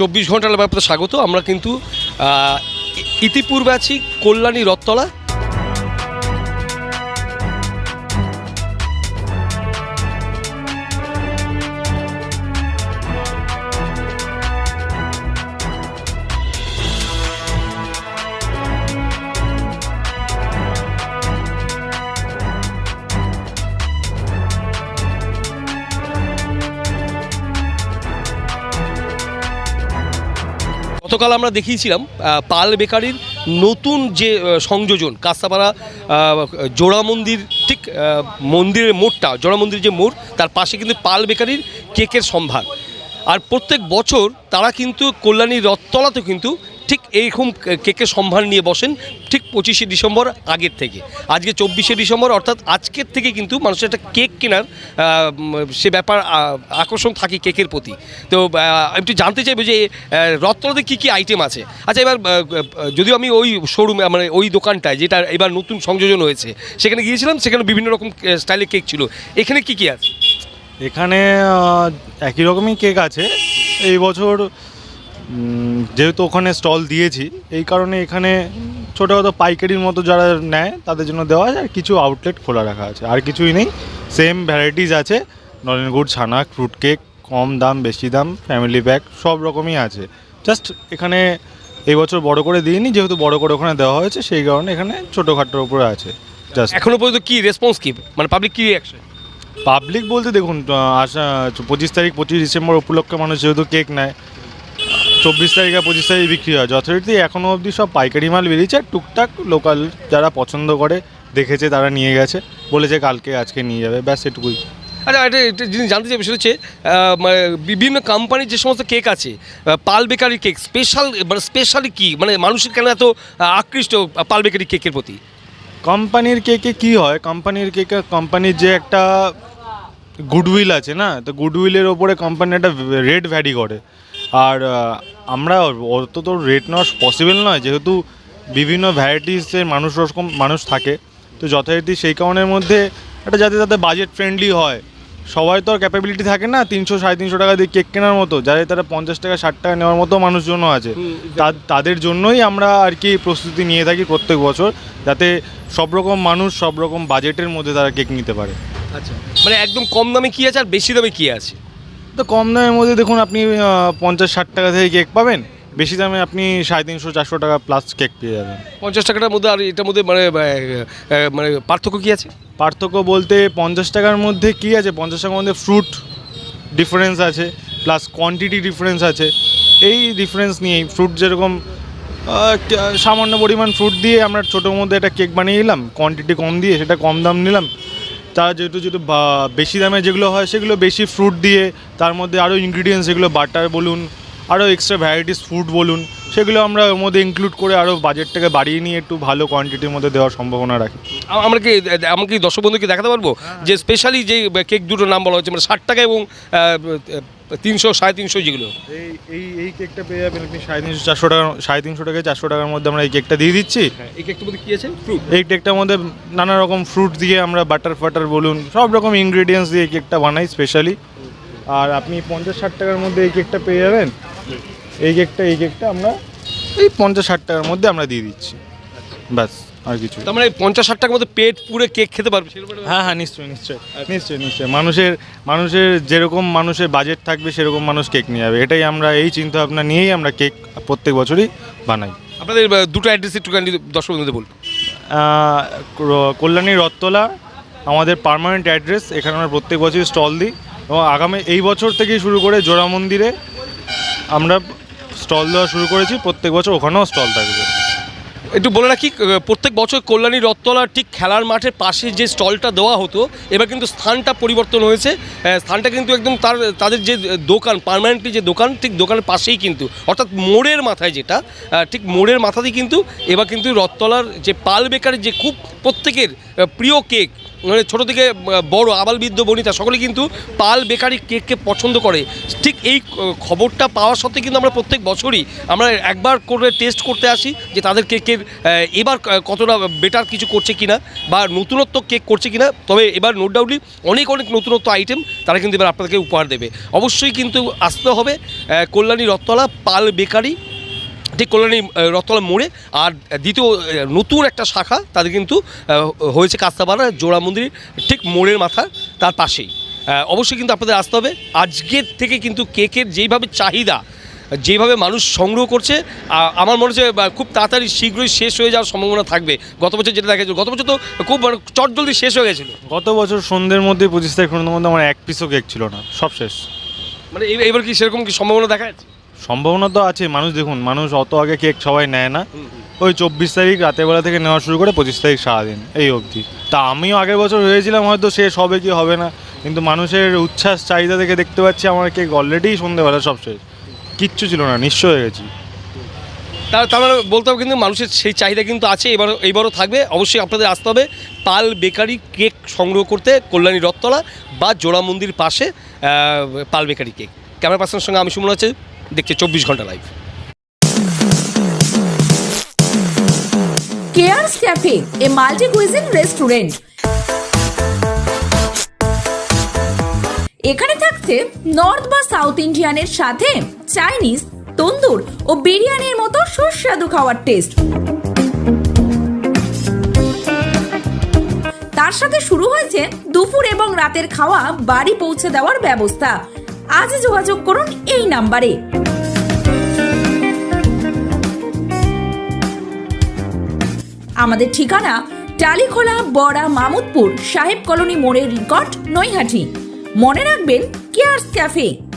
চব্বিশ ঘণ্টার ব্যাপারে স্বাগত। আমরা কিন্তু ইতিপূর্বে আছি কল্যাণী রথতলা। গতকাল আমরা দেখিয়েছিলাম পাল বেকারির নতুন যে সংযোজন কাস্তাপাড়া জোড়া মন্দির, ঠিক মন্দিরের মোড়টা, জোড়া মন্দির যে মোড়, তার পাশে কিন্তু পাল বেকারির কেকের সম্ভার। আর প্রত্যেক বছর তারা কিন্তু কল্যাণী রথতলাতেও কিন্তু ঠিক এইরকম কেকের সম্ভার নিয়ে বসেন ঠিক পঁচিশে ডিসেম্বর আগের থেকে। আজকে চব্বিশে ডিসেম্বর, অর্থাৎ আজকের থেকে কিন্তু মানুষের একটা কেক কেনার সে ব্যাপার আকর্ষণ থাকে কেকের প্রতি। তো একটু জানতে চাইব যে রথতলাতে কী কী আইটেম আছে? আচ্ছা এবার যদিও আমি ওই শোরুমে মানে ওই দোকানটায়, যেটা এবার নতুন সংযোজন হয়েছে, সেখানে গিয়েছিলাম, সেখানে বিভিন্ন রকম স্টাইলের কেক ছিল। এখানে কী কী আছে? এখানে একই রকমই কেক আছে। এই বছর যেহেতু ওখানে স্টল দিয়েছি এই কারণে এখানে ছোটোখাটো পাইকারির মতো যারা নেয় তাদের জন্য দেওয়া আছে আর কিছু আউটলেট খোলা রাখা আছে। আর কিছুই নেই। সেম ভ্যারাইটিস আছে। নলেন গুড় ছানা ফ্রুট কেক কম দাম বেশি দাম ফ্যামিলি প্যাক সব রকমই আছে। জাস্ট এখানে এই বছর বড় করে দিইনি যেহেতু বড় করে ওখানে দেওয়া হয়েছে সেই কারণে এখানে ছোটোখাটোর উপরে আছে। জাস্ট এখনও পর্যন্ত কী রেসপন্স কি? মানে পাবলিক কী রিয়াকশন পাবলিক বলতে দেখুন আসা পঁচিশ তারিখ পঁচিশ ডিসেম্বর উপলক্ষে মানুষ যেহেতু কেক নেয় চব্বিশ তারিখ আর পঁচিশ তারিখ বিক্রি হয়। যথারীতি এখনও অবধি সব পাইকারি মাল বেরিয়েছে। টুকটাক লোকাল যারা পছন্দ করে দেখেছে তারা নিয়ে গেছে। বলেছে কালকে আজকে নিয়ে যাবে। ব্যাস এটুকুই। আচ্ছা এটা একটা জিনিস জানতে চাই সেটা হচ্ছে মানে বিভিন্ন কোম্পানির যে সমস্ত কেক আছে পাল বেকারি কেক স্পেশাল মানে স্পেশালি কি? মানে মানুষের কেন এত আকৃষ্ট পাল বেকারি কেকের প্রতি? কোম্পানির কেকে কি হয়? কোম্পানির কেকে কোম্পানির যে একটা গুডউইল আছে না তো গুডউইলের ওপরে কোম্পানি একটা রেট ভ্যারি করে। আর আমরা অত তো রেট নেওয়া পসিবল নয় যেহেতু বিভিন্ন ভ্যারাইটিসের মানুষ রকম মানুষ থাকে। তো যথারীতি সেই কারণের মধ্যে একটা যাতে যাতে বাজেট ফ্রেন্ডলি হয়। সবাই তো আর ক্যাপাবিলিটি থাকে না তিনশো সাড়ে তিনশো টাকা দিয়ে কেক কেনার মতো। যাদের তারা পঞ্চাশ টাকা ষাট টাকা নেওয়ার মতো মানুষজনও আছে। তা- তাদের জন্যই আমরা আর কি প্রস্তুতি নিয়ে থাকি প্রত্যেক বছর যাতে সব রকম মানুষ সব রকম বাজেটের মধ্যে তারা কেক নিতে পারে। আচ্ছা মানে একদম কম দামে কী আছে আর বেশি দামে কী আছে? তো কম দামের মধ্যে দেখুন আপনি পঞ্চাশ ষাট টাকা থেকে কেক পাবেন। বেশি দামে আপনি সাড়ে তিনশো চারশো টাকা প্লাস কেক পেয়ে যাবেন। পঞ্চাশ টাকাটার মধ্যে আর এটার মধ্যে মানে মানে পার্থক্য কী আছে? পার্থক্য বলতে পঞ্চাশ টাকার মধ্যে কি আছে? পঞ্চাশ টাকার মধ্যে ফ্রুট ডিফারেন্স আছে প্লাস কোয়ান্টিটি ডিফারেন্স আছে। এই ডিফারেন্স নিয়েই ফ্রুট যেরকম সামান্য পরিমাণ ফ্রুট দিয়ে আমরা ছোটোর মধ্যে একটা কেক বানিয়ে নিলাম কোয়ান্টিটি কম দিয়ে সেটা কম দাম নিলাম। তার যেহেতু যেহেতু বেশি দামে যেগুলো হয় সেগুলো বেশি ফ্রুট দিয়ে তার মধ্যে আরও ইনগ্রিডিয়েন্টস যেগুলো বাটার বলুন আরও এক্সট্রা ভ্যারাইটিস ফুড বলুন সেগুলো আমরা ওর মধ্যে ইনক্লুড করে আরও বাজেটটাকে বাড়িয়ে নিয়ে একটু ভালো কোয়ান্টিটির মধ্যে দেওয়ার সম্ভাবনা রাখি। আমরা কি আমাকে কি দর্শক বন্ধুকে দেখাতে পারব? যে স্পেশালি যে কেক দুটো নাম বলা হচ্ছে মানে ষাট টাকা এবং তিনশো সাড়ে তিনশো যেগুলো। এই এই এই কেকটা পেয়ে যাবেন আপনি সাড়ে তিনশো চারশো টাকা সাড়ে তিনশো টাকা চারশো টাকার মধ্যে আমরা এই কেকটা দিয়ে দিচ্ছি। এই কেকটার মধ্যে কি আছে? ফ্রুট এই কেকটার মধ্যে নানা রকম ফ্রুট দিয়ে আমরা বাটার ফাটার বলুন সব রকম ইনগ্রেডিয়েন্টস দিয়ে এই কেকটা বানাই স্পেশালি আর আপনি পঞ্চাশ ষাট টাকার মধ্যে এই কেকটা পেয়ে যাবেন। এই কেকটা এই কেকটা আমরা এই পঞ্চাশ ষাট টাকার মধ্যে আমরা দিয়ে দিচ্ছি। ব্যাস আর কিছু তার মানে পঞ্চাশ ষাট টাকার মধ্যে পেট পুরে কেক খেতে পারবে হ্যাঁ হ্যাঁ নিশ্চয়ই নিশ্চয়ই নিশ্চয়ই নিশ্চয়ই। মানুষের মানুষের যেরকম মানুষের বাজেট থাকবে সেরকম মানুষ কেক নিয়ে যাবে। এটাই আমরা এই চিন্তা ভাবনা নিয়েই আমরা কেক প্রত্যেক বছরই বানাই। আপনাদের দুটো অ্যাড্রেস একটু দর্শক বন্ধুদের বলুন। কল্যাণী রথতলা আমাদের পার্মানেন্ট অ্যাড্রেস এখানে আমরা প্রত্যেক বছরই স্টল দিই। এবং আগামী এই বছর থেকেই শুরু করে জোড়া মন্দিরে আমরা স্টল দেওয়া শুরু করেছি, প্রত্যেক বছর ওখানেও স্টল থাকবে। একটু বলে রাখি প্রত্যেক বছর কল্যাণী রথতলার ঠিক খেলার মাঠের পাশে যে স্টলটা দেওয়া হতো, এবার কিন্তু স্থানটা পরিবর্তন হয়েছে। স্থানটা কিন্তু একদম তার, তাদের যে দোকান পার্মানেন্টলি যে দোকান, ঠিক দোকানের পাশেই কিন্তু, অর্থাৎ মোড়ের মাথায় যেটা ঠিক মোড়ের মাথাতেই কিন্তু এবার কিন্তু রথতলার যে পাল বেকারের যে খুব প্রত্যেকের প্রিয় কেক মানে ছোটো থেকে বড় আবাল বৃদ্ধ বনিতা, সকলে কিন্তু পাল বেকারি কেককে পছন্দ করে। ঠিক এই খবরটা পাওয়ার সত্ত্বে কিন্তু আমরা প্রত্যেক বছরই আমরা একবার করে টেস্ট করতে আসি যে তাদের কেকের এবার কতটা বেটার কিছু করছে কিনা বা নতুনত্ব কেক করছে কিনা। তবে এবার নো ডাউটলি অনেক অনেক নতুনত্ব আইটেম তারা কিন্তু এবার আপনাদেরকে উপহার দেবে। অবশ্যই কিন্তু আসতে হবে কল্যাণী রথতলা পাল বেকারি ঠিক কল্যাণী রথতলা মোড়ে। আর দ্বিতীয় নতুন একটা শাখা তাদের কিন্তু হয়েছে কাস্তাপাড়া জোড়া মন্দির ঠিক মোড়ের মাথা তার পাশেই। অবশ্যই কিন্তু আপনাদের আসতে হবে। আজকের থেকে কিন্তু কেকের যেইভাবে চাহিদা যেভাবে মানুষ সংগ্রহ করছে আমার মনে হচ্ছে খুব তাড়াতাড়ি শীঘ্রই শেষ হয়ে যাওয়ার সম্ভাবনা থাকবে। গত বছর যেটা দেখা গত বছর তো খুব মানে চট জলদি শেষ হয়ে গেছিল। গত বছর সন্ধ্যের মধ্যে পঁচিশ তারিখ মধ্যে আমার এক পিসও কেক ছিল না সব শেষ। মানে এবার কি সেরকম কি সম্ভাবনা দেখা যাচ্ছে? সম্ভাবনা তো আছে মানুষ দেখুন মানুষ অত আগে কেক সবাই নেয় না। ওই চব্বিশ তারিখ রাতের বেলা থেকে নেওয়া শুরু করে পঁচিশ তারিখ সারাদিন এই অবধি। তা আমিও আগের বছর হয়েছিলাম হয়তো শেষ হবে কি হবে না কিন্তু মানুষের উচ্ছ্বাস চাহিদা দেখে দেখতে পাচ্ছি আমার কেক অলরেডি সন্ধ্যেবেলা সব শেষ। কিচ্ছু ছিল না নিঃস্ব হয়ে গেছি। তার তার মানে বলতে হবে কিন্তু মানুষের সেই চাহিদা কিন্তু আছে এবারও এইবারও থাকবে। অবশ্যই আপনাদের আসতে হবে পাল বেকারি কেক সংগ্রহ করতে কল্যাণী রথতলা বা জোড়া মন্দির পাশে পাল বেকারি কেক। ক্যামেরা পার্সনের সঙ্গে আমি সুমন আছে। দেখছে চব্বিশ ঘণ্টা live cares cafe a multi cuisine restaurant এখানে থাকছে নর্থ বা সাউথ ইন্ডিয়ানের সাথে চাইনিজ তন্দুর ও বিরিয়ানির মতো সুস্বাদু খাওয়ার টেস্ট তার সাথে শুরু হয়েছে দুপুর এবং রাতের খাওয়া, বাড়ি পৌঁছে দেওয়ার ব্যবস্থা। আজই যোগাযোগ করুন এই নাম্বারে। আমাদের ঠিকানা টালিখোলা বড়া মামুদপুর, সাহেব কলোনি মোড়ের নিকট নৈহাটি। মনে রাখবেন, কেয়ার্স ক্যাফে।